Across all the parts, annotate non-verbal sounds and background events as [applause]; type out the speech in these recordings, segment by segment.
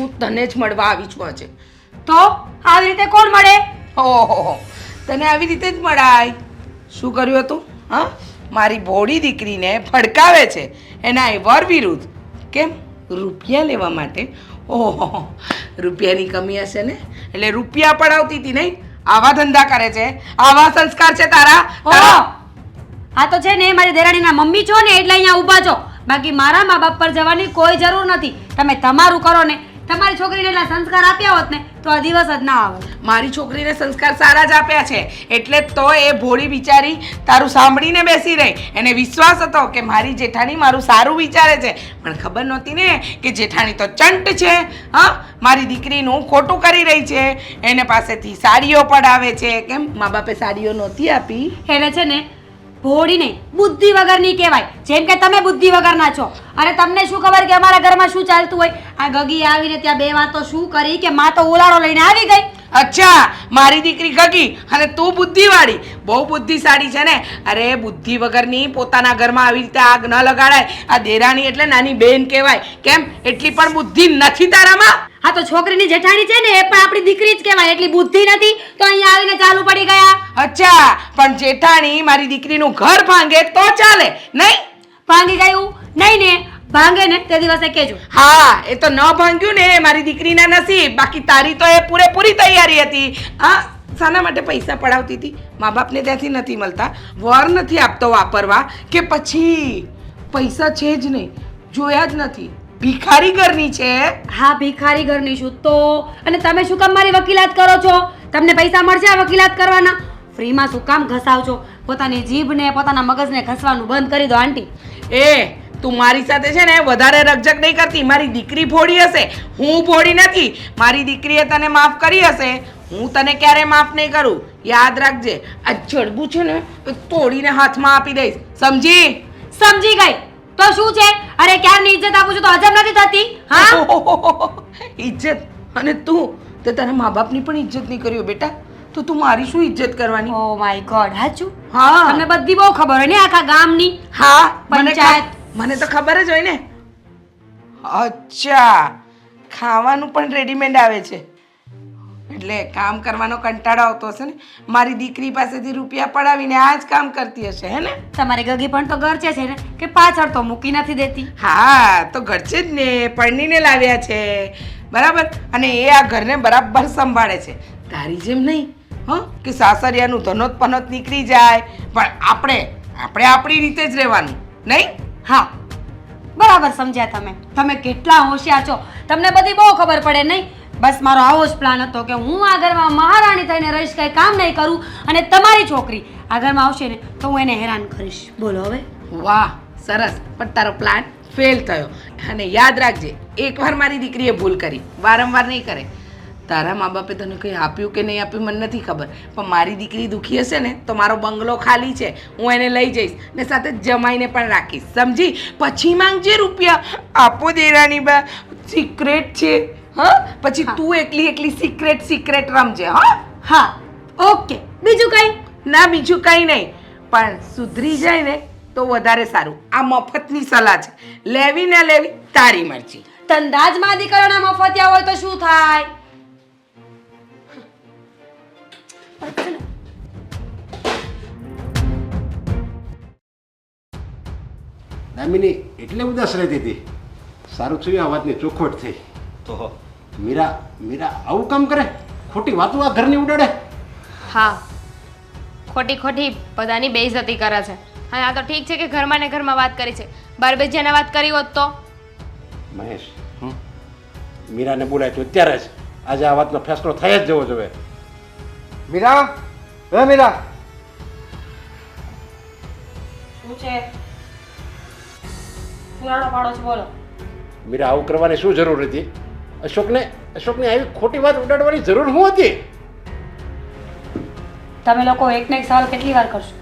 હું તને જ મળવા આવી છું આજે. તો આવી રીતે કોણ મળે? ઓહો તને આવી રીતે જ મળાય. શું કર્યું હતું? હા? મારી ભોળી દીકરીને ફડકાવે છે એના એ વર વિરુદ્ધ. કેમ? રૂપિયા લેવા માટે. ઓહો રૂપિયાની કમી હશે ને? એટલે રૂપિયા પડાવતી હતી નહીં? આવા ધંધા કરે છે. આવા સંસ્કાર છે તારા. આ તો છે ને મારી દેરાણીના મમ્મી છો ને એટલે અહીંયા ઊભા છો. બાકી મારા મા બાપ પર જવાની કોઈ જરૂર નથી. તમે તમારું કરો ને તમારી છોકરીને એટલા સંસ્કાર આપ્યા હોત ને તો આ દિવસ જ ના આવે. મારી છોકરીને સંસ્કાર સારા જ આપ્યા છે. એટલે તો એ ભોળી બિચારી તારું સાંભળીને બેસી રહી. એને વિશ્વાસ હતો કે મારી જેઠાણી મારું સારું વિચારે છે. પણ ખબર નહોતી ને કે જેઠાણી તો ચંટ છે. હા મારી દીકરીનું ખોટું કરી રહી છે. એને પાસેથી સાડીઓ પડાવે છે. કેમ? મા બાપે સાડીઓ નહોતી આપી. એને છે ને ભોળી નહીં બુદ્ધિ વગરની કહેવાય. જેમ કે તમે બુદ્ધિ વગરના છો. અને તમને શું ખબર કે અમારા ઘરમાં શું ચાલતું હોય? આ ગગી આવીને ત્યાં બે વાતો શું કરી કે માં તો ઉલાળો લઈને આવી ગઈ? અચ્છા મારી દીકરી કગી અને તું બુદ્ધિવાળી. બહુ બુદ્ધિશાળી છે ને? અરે બુદ્ધિ વગરની પોતાના ઘરમાં આવી રીતે આગ ન લગાડાય. આ દેરાણી એટલે નાની બેન કહેવાય. કેમ? એટલી પણ બુદ્ધિ નથી તારામાં? હા તો છોકરીની જેઠાણી છે ને એ પણ આપણી દીકરી જ કહેવાય. એટલી બુદ્ધિ નથી તો અહીંયા આવીને ચાલુ પડી ગયા. અચ્છા પણ જેઠાણી મારી દીકરીનું ઘર ભાંગે તો ચાલે નહીં? ભાંગી ગયું? નહીં ને ભાંગે ને તે દિવસે કેજો. હા એ તો ન ભાંગ્યું ને મારી દીકરીના નસીબ. બાકી તારી તો એ પૂરેપૂરી તૈયારી હતી. હા શાના માટે પૈસા પડાવતી હતી? મા બાપને ત્યાંથી નથી મળતા. વર નથી આપતો વાપરવા કે પછી? પૈસા છે જ નહીં. જોયા જ નથી. ભિખારી ઘરની છે. હા ભિખારી ઘરની છું તો. અને તમે શું કામ મારી વકીલાત કરો છો? તમને પૈસા મળશે આ વકીલાત કરવાના? ફ્રીમાં શું કામ ઘસાવજો? પોતાની જીભને પોતાના મગજને ઘસવાનું બંધ કરી દો આંટી. એ તું મારી સાથે છે ને વધારે રકઝક નહીં કરતી. મારી દીકરી ફોડી હશે. હું ફોડી નથી. મારી દીકરીએ તને માફ કરી હશે. હું તને ક્યારે માફ નહીં કરું? યાદ રાખજે. આ જડબું છે ને તોડીને હાથમાં આપી દઈશ. સમજી? સમજી ગઈ. તો શું છે? અરે ક્યારની ઇજ્જત આપું છું તો હજમ નથી થતી? હા. [laughs] ઇજ્જત? અને તું? તે તારા મા બાપની પણ ઇજ્જત નહીં કર્યો બેટા. તો તું મારી શું ઇજ્જત કરવાની? ઓ માય ગોડ હાચું? હા. તમને બધી બહુ ખબર હોય ને આખા ગામની? હા. પંચાયત. મને તો ખબર જ હોય ને. અચ્છા. ખાવાનું પણ રેડીમેડ આવે છે. એટલે કામ કરવાનો કંટાળો આવતો હશે ને. મારી દીકરી પાસેથી રૂપિયા પડાવીને આ જ કામ કરતી હશે હે ને? તમારી ગગી પણ તો ગરચે છે ને કે પાછળ તો મૂકી નથી દેતી? હા તો ઘરચે જ ને પરણીને લાવ્યા છે. બરાબર? અને એ આ ઘરને બરાબર સંભાળે છે. તારી જેમ નહીં હં? કે સાસરિયાનું ધનોત પનોત નીકળી જાય. પણ આપણે આપણે આપણી રીતે જ રહેવાનું નહીં? હા. બરાબર સમજ્યા તમે. તમે કેટલા હોશિયાર છો. તમને બધી બહુ ખબર પડે નહીં? બસ મારો આવો જ પ્લાન હતો કે હું આ ઘરમાં મહારાણી થઈને રહીશ, કંઈ કામ નહીં કરું અને તમારી છોકરી આ ઘરમાં આવશે ને તો હું એને હેરાન કરીશ. બોલો હવે. વાહ, સરસ. પણ તારો પ્લાન ફેલ થયો. અને યાદ રાખજે, એકવાર મારી દીકરીએ ભૂલ કરી, વારંવાર નહીં કરે. તારા મા બાપે તને કંઈ આપ્યું કે નહીં આપ્યું મને નથી ખબર. પણ મારી દીકરી દુઃખી હશે ને તો મારો બંગલો ખાલી છે. હું એને લઈ જઈશ ને સાથે જમાઈને પણ રાખીશ. સમજી? પછી માંગજે રૂપિયા. આપો દેરાની બા. સિક્રેટ છે. હા? પછી તું એકલી એકલી સિક્રેટ સિક્રેટ રમજે હા? હા. ઓકે. બીજું કંઈ? ના બીજું કંઈ નહીં. પણ સુધરી જાય ને તો વધારે સારું. આ મફતની સલાહ છે. લેવી ને લેવી તારી મરજી. તંદાજમાં દીકરાના મફતિયા હોય તો શું થાય? દામિની એટલે ઉદાસ રહેતી હતી સારું થયું આ વાતની ચોખવટ થઈ. તો મીરા મીરા આવું કામ કરે? ખોટી વાતો આ ઘરની ઉડાડે? હા. ખોટી ખોટી બધાની બેઇજ્જતી કરે છે. હા આ તો ઠીક છે કે ઘરમાં ને ઘરમાં વાત કરી છે. બાર બેજ્યાને વાત કરી હોત તો? મહેશ? મીરાને બોલાય તો અત્યારે જ. આજે આ વાતનો ફેસલો થઈ જ જવો જોઈએ. મીરા? હે મીરા? શું છે? પુરાણો પાડો છો બોલો. મીરા આવું કરવાની શું જરૂર હતી? અશોકને અશોકને આવી ખોટી વાત ઉડાડવાની જરૂર શું હતી? તમે લોકો એક ને એક સવાલ કેટલી વાર કરશો?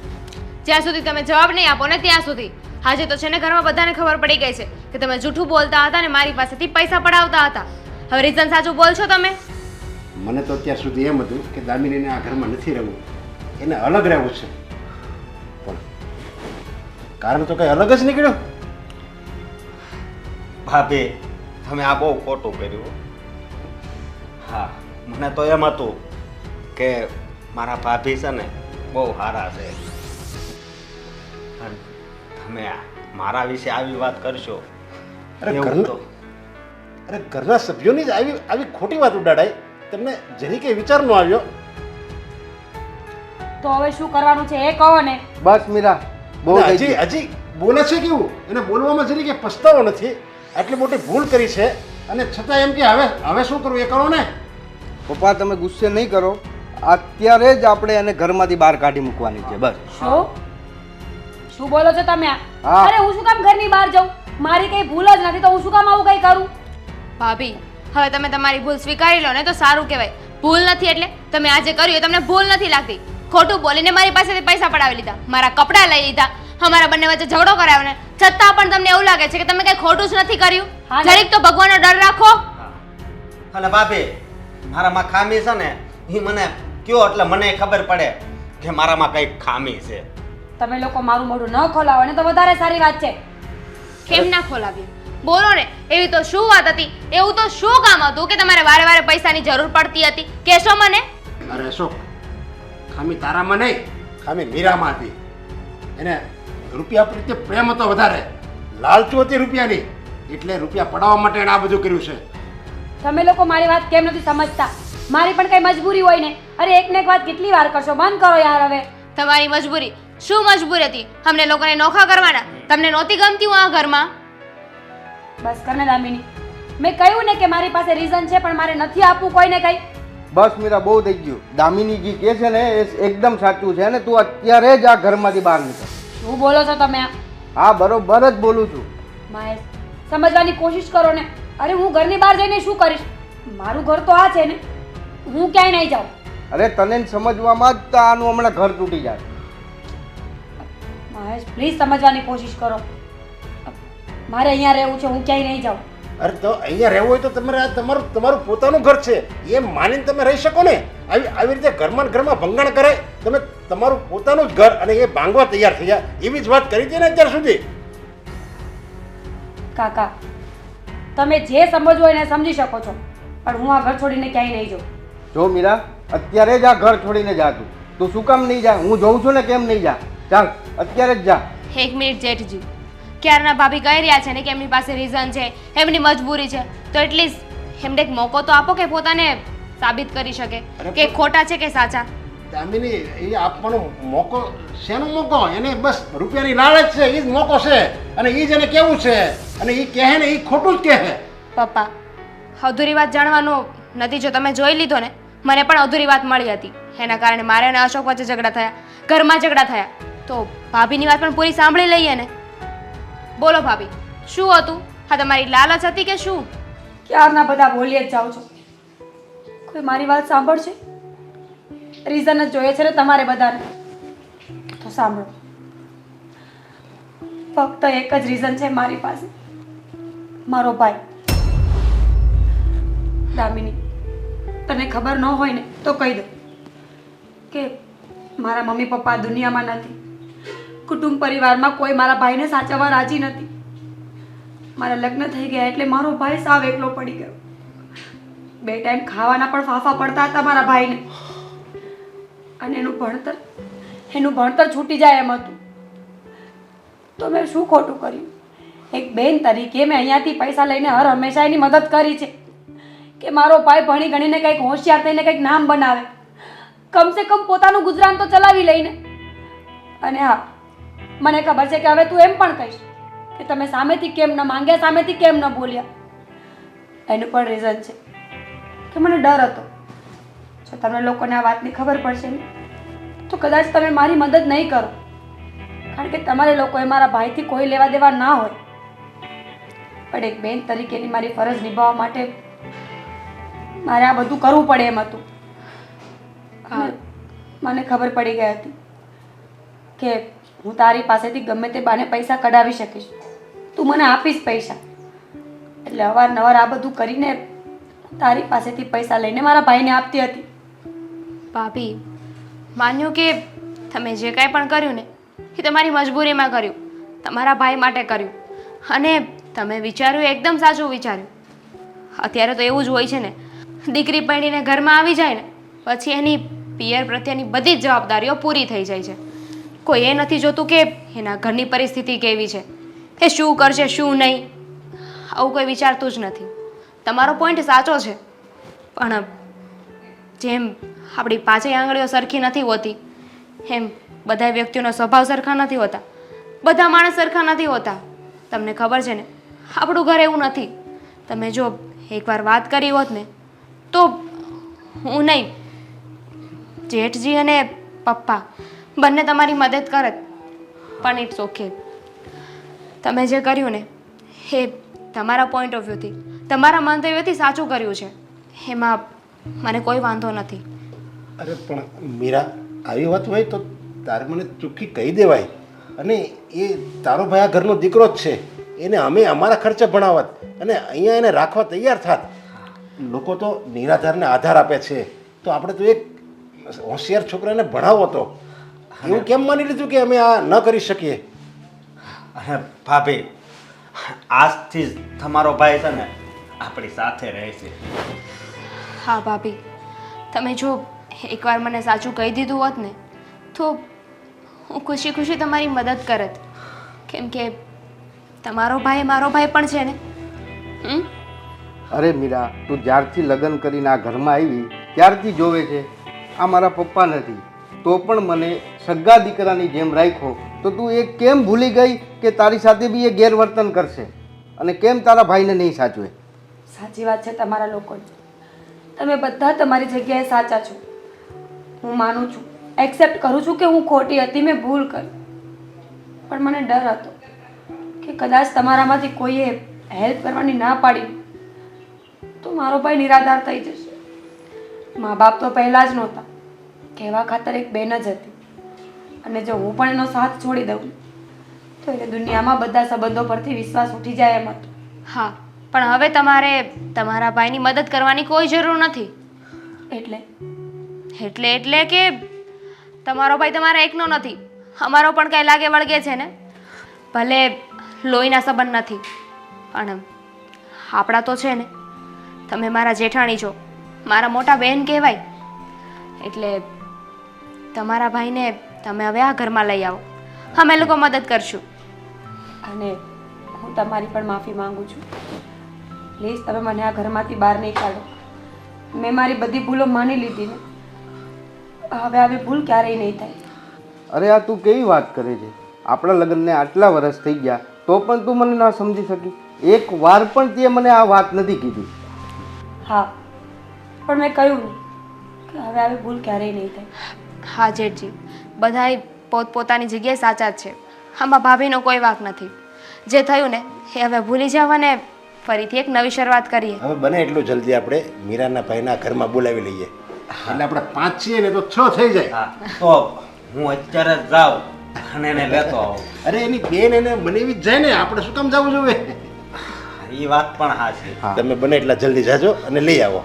જ્યાં સુધી તમે જવાબ નહીં આપો ને ત્યાં સુધી. આજે તો છે ને ઘરમાં બધાને ખબર પડી ગઈ છે કે તમે જૂઠું બોલતા હતા ને મારી પાસેથી પૈસા પડાવતા હતા. હવે રીઝન સાચું બોલશો તમે? મને તો અત્યાર સુધી એમ હતું કે દામિનીને આ ઘરમાં નથી રહેવું. એને અલગ રહેવું છે. પણ કારણ તો કંઈ અલગ જ નીકળ્યું? ભાભી તમે આ બહુ ખોટું કર્યું હા. મને તો એમ હતું કે મારા ભાભી છે ને બહુ સારા છે. પણ તમે મારા વિશે આવી વાત કરશો અરે ઘરના સભ્યોની જ આવી આવી ખોટી વાત ઉડાડાય. તમને જરી કંઈ વિચાર ન આવ્યો? તો હવે શું કરવાનું છે એ કહો ને. બસ મીરા બહુ અને થઈ હજી ગયું. હજી બોલે છે કેવું? એને બોલવામાં જરી કંઈ પસ્તાવો નથી આટલી મોટી ભૂલ કરી છે. અને છતાં એમ કે હવે હવે શું કરવું એ કરો ને. પપ્પા તમે ગુસ્સે નહીં કરો. અત્યારે જ આપણે એને ઘરમાંથી બહાર કાઢી મૂકવાની છે બસ. શું? શું બોલો છો તમે? આ? હા. અરે હું શું કામ ઘરની બહાર જાઉં? મારી કઈ ભૂલ જ નથી તો હું શું કામ આવું કઈ કરું? ભાભી હવે તમે તમારી ભૂલ સ્વીકારી લો ને તો સારું કહેવાય. ભૂલ નથી એટલે તમે આજે કર્યું એ તમને ભૂલ નથી લાગતી. ખોટું બોલીને મારી પાસેથી પૈસા પડાવી લીધા મારા કપડાં લઈ લીધા અમારા બંને વચ્ચે ઝઘડો કરાવ્યો ને છતાં પણ તમને એવું લાગે છે કે તમે કઈ ખોટું જ નથી કર્યું? હા જરીક તો ભગવાનનો ડર રાખો. અને ભાભી મારામાં ખામી છે ને એ મને કયો એટલે મને ખબર પડે કે મારામાં કંઈક ખામી છે. તમે લોકો મારું મોઢું ન ખોલાવો ને તો વધારે સારી વાત છે. કેમ ના ખોલાવ્યું બોલો ને એવી તો શું વાત હતી? એવું તો શું કામ હતું કે તમારે વારે વારે પૈસાની જરૂર પડતી હતી? કેશો મને. અરે અશોક ખામી તારામાં નહીં ખામી મીરામાં હતી એને રૂપિયા પ્રત્યે પ્રેમ હતો વધારે. લાલચુ હતી રૂપિયાની. એટલે રૂપિયા પડાવવા માટે એણે આ બધું કર્યું છે. તમે લોકો મારી વાત કેમ નથી સમજતા? મારી પણ કઈ મજબૂરી હોય ને? અરે એક ને એક વાત કેટલી વાર કરશો? બંધ કરો યાર હવે. તમારી મજબૂરી. શું મજબૂરી હતી? અમને લોકોને નોખા કરવાના. તમને નહોતી ગમતી હું આ ઘરમાં? બસ કરને દામિની. મેં કહ્યું ને કે મારી પાસે રીઝન છે પણ મારે નથી આપવું કોઈને કઈ. બસ મીરા બહુ થઈ ગયું. દામિનીજી કહે છે ને એ એકદમ સાચું છે ને તું અત્યારે જ આ ઘરમાંથી બહાર નીકળ. શું બોલો છો તમે આ? હા બરોબર જ બોલું છું. મહેશ સમજવાની કોશિશ કરો ને. અરે હું ઘરની બહાર જઈને શું કરીશ? મારું ઘર તો આ છે ને. હું ક્યાંય નહીં જાઉં. અરે તને સમજવામાં જ તો આનું હમણાં ઘર તૂટી જાય. મહેશ પ્લીઝ સમજવાની કોશિશ કરો. મારે અહીંયા રહેવું છે હું ક્યાંય નહીં જાઉં. અરે તો અહીંયા રહેવું હોય તો તમારે આ તમારું તમારું પોતાનું ઘર છે એ માનીને તમે રહી શકો ને. આવી આવી રીતે ઘરમાં ને ઘરમાં ભંગાણ કરાય તમે તમારું પોતાનું જ ઘર અને એ ભાંગવા તૈયાર થઈ જાય. એવી જ વાત કરી હતી ને અત્યાર સુધી. કાકા તમે જે સમજવું હોય એને સમજી શકો છો પણ હું આ ઘર છોડીને ક્યાંય નહીં જાઉં. જો મીરા અત્યારે જ આ ઘર છોડીને જા તું. તું શું કામ નહીં જા? હું જોઉં છું ને કેમ નહીં જા? ચાલ અત્યારે જ જા. એક મિનિટ જેઠજી. ક્યારના ભાભી કહી રહ્યા છે ને કે એમની પાસે રીઝન છે એમની મજબૂરી છે તો એટલીસ્ટ એમને એક મોકો તો આપો કે પોતાને સાબિત કરી શકે કે ખોટા છે કે સાચા. દામિની એ આપવાનો મોકો શેનો મોકો? એને બસ રૂપિયાની લાલચ છે એ જ મોકો છે. અને એ જ એને કેવું છે? અને એ કહે ને એ ખોટું જ કહે. પપ્પા અધૂરી વાત જાણવાનો નતીજો તમે જોઈ લીધો ને મને પણ અધૂરી વાત મળી હતી. એના કારણે મારે અને અશોક વચ્ચે ઝઘડા થયા ઘરમાં ઝઘડા થયા. તો ભાભીની વાત પણ પૂરી સાંભળી લઈએ ને? બોલો ભાભી, શું હતું? હા, તમારી લાલચ હતી કે શું? ક્યારના બધા બોલીએ જ જાઓ છો? કોઈ મારી વાત સાંભળશે? રીઝન જ જોઈએ છે ને તમારે બધાને? તો સાંભળો. ફક્ત એક જ રીઝન છે મારી પાસે. મારો ભાઈ. દામિની, તને ખબર ન હોય ને તો કહી દો કે મારા મમ્મી પપ્પા દુનિયામાં નથી. કુટુંબ પરિવારમાં કોઈ મારા ભાઈને સાચવવા રાજી નથી. મારા લગ્ન થઈ ગયા એટલે મારો ભાઈ સાવ એકલો પડી ગયો. બે ટાઈમ ખાવાના પણ ફાફા પડતા હતા મારા ભાઈને. અને એનું ભણતર એનું ભણતર છૂટી જાય એમ હતું. તો મેં શું ખોટું કર્યું? એક બેન તરીકે મેં અહીંયાથી પૈસા લઈને હર હંમેશા એની મદદ કરી છે. કે મારો ભાઈ ભણી ગણીને કંઈક હોશિયાર થઈને કંઈક નામ બનાવે. કમસે કમ પોતાનું ગુજરાન તો ચલાવી લઈને. અને હા મને ખબર છે કે હવે તું એમ પણ કહીશ કે તમે સામેથી કેમ ન માંગ્યા સામેથી કેમ ન બોલ્યા. એનું પણ રીઝન છે કે મને ડર હતો. જો તમને લોકોને આ વાતની ખબર પડશે ને તો કદાચ તમે મારી મદદ નહીં કરો. કારણ કે તમારે લોકોએ મારા ભાઈથી કોઈ લેવા દેવા ના હોય. પણ એક બેન તરીકેની મારી ફરજ નિભાવવા માટે મારે આ બધું કરવું પડે એમ હતું. મને ખબર પડી ગઈ હતી કે હું તારી પાસેથી ગમે તે બાને પૈસા કઢાવી શકીશ. તું મને આપીશ પૈસા. એટલે અવારનવાર આ બધું કરીને તારી પાસેથી પૈસા લઈને મારા ભાઈને આપતી હતી. ભાભી, માન્યું કે તમે જે કાંઈ પણ કર્યું ને, એ તમારી મજબૂરીમાં કર્યું. તમારા ભાઈ માટે કર્યું. અને તમે વિચાર્યું, એકદમ સાચું વિચાર્યું. અત્યારે તો એવું જ હોય છે ને, દીકરી પૈણીને ઘરમાં આવી જાય ને, પછી એની પિયર પ્રત્યેની બધી જ જવાબદારીઓ પૂરી થઈ જાય છે. કોઈ એ નથી જોતું કે એના ઘરની પરિસ્થિતિ કેવી છે. એ શું કરશે, શું નહીં, આવું કોઈ વિચારતું જ નથી. તમારો પોઈન્ટ સાચો છે, પણ જેમ આપણી પાંચેય આંગળીઓ સરખી નથી હોતી, એમ બધા વ્યક્તિઓનો સ્વભાવ સરખા નથી હોતા, બધા માણસ સરખા નથી હોતા. તમને ખબર છે ને, આપણું ઘર એવું નથી. તમે જો એકવાર વાત કરી હોત ને, તો હું નહીં, જેઠજી અને પપ્પા બંને તમારી મદદ કરત પણ ઇટ્સ ઓકે તમે જે કર્યું ને, એ તમારા પોઈન્ટ ઓફ વ્યૂથી તમારા મંતવ્યથી સાચું કર્યું છે. એમાં મને કોઈ વાંધો નથી. અરે, પણ મીરા, આવી વાત હોય તો તારે મને ચોખ્ખી કહી દેવાય. અને એ તારો ભાઈ આ ઘરનો દીકરો જ છે. એને અમે અમારા ખર્ચે ભણાવત અને અહીંયા એને રાખવા તૈયાર થાત. લોકો તો નિરાધારને આધાર આપે છે. તો આપણે તો એક હોશિયાર છોકરાને ભણાવો તો. એવું કેમ માની લીધું કે અમે આ ન કરી શકીએ? અને ભાભી આજથી જ તમારો ભાઈ છે ને આપણી સાથે રહે છે. હા ભાભી. તમે જો એકવાર મને સાચું કહી દીધું હોત ને તો હું ખુશી ખુશી તમારી મદદ કરત. કેમ કે તમારો ભાઈ મારો ભાઈ પણ છે ને. હમ? અરે મીરા તું જ્યારથી લગ્ન કરીને આ ઘરમાં આવી ત્યારથી જોવે છે. આ મારા પપ્પા નથી. તો પણ મને સગા દીકરાની જેમ રાખ્યો, તો તું એ કેમ ભૂલી ગઈ કે તારી સાથે બી એ ગેરવર્તન કરશે? અને કેમ તારા ભાઈને નહીં સાચવે? સાચી વાત છે તમારા લોકોની. તમે બધા તમારી જગ્યાએ સાચા છો. હું માનું છું, એક્સેપ્ટ કરું છું કે હું ખોટી હતી, મેં ભૂલ કરી. પણ મને ડર હતો કે કદાચ તમારામાંથી કોઈએ હેલ્પ કરવાની ના પાડી, તો મારો ભાઈ નિરાધાર થઈ જશે. મા બાપ તો પહેલાં જ નહોતા. કહેવા ખાતર એક બેન જ હતી. અને જો હું પણ એનો સાથ છોડી દઉં તો એને દુનિયામાં બધા સંબંધો પરથી વિશ્વાસ ઉઠી જાય એમ હતો. હા પણ હવે તમારે તમારા ભાઈની મદદ કરવાની કોઈ જરૂર નથી. એટલે? એટલે એટલે કે તમારો ભાઈ તમારા એકનો નથી. અમારો પણ કંઈ લાગે વળગે છે ને? ભલે લોહીના સંબંધ નથી પણ આપણા તો છે ને? તમે મારા જેઠાણી છો મારા મોટા બહેન કહેવાય. એટલે તમારા ભાઈને તમે હવે આ ઘરમાં લઈ આવો. અમે લોકો મદદ કરશું. અને હું તમારી પણ માફી માંગુ છું. પ્લીઝ તમે મને આ ઘરમાંથી બહાર નહીં કાઢો મેં મારી બધી ભૂલો માની લીધી ને. હવે આવી ભૂલ ક્યારેય નહીં થાય. અરે આ તું કેવી વાત કરે છે? આપણા લગ્નને આટલા વર્ષ થઈ ગયા તો પણ તું મને ના સમજી શકી. એક વાર પણ તે મને આ વાત નથી કીધી. હા પણ મેં કહ્યું કે હવે આવી ભૂલ ક્યારેય નહીં થાય. હા જેઠજી. બધાય પોતપોતાની જગ્યાએ સાચા જ છે. આમાં ભાભીનો કોઈ વાંક નથી. જે થયું ને એ હવે ભૂલી જાવ અને ફરીથી એક નવી શરૂઆત કરીએ. હવે બને એટલું જલ્દી આપણે મીરાના ભાઈના ઘરમાં બોલાવી લઈએ. એટલે આપણે પાંચ છીએ ને તો છ થઈ જાય. હા. તો હું અત્યારે જ જાઉં અને એને લેતો આવું. અરે એની બેન એને બનેવી જ જાય ને આપણે શું કામ જવું જોઈએ? એ વાત પણ હા. છે તમે બને એટલા જલ્દી જાજો અને લઈ આવો.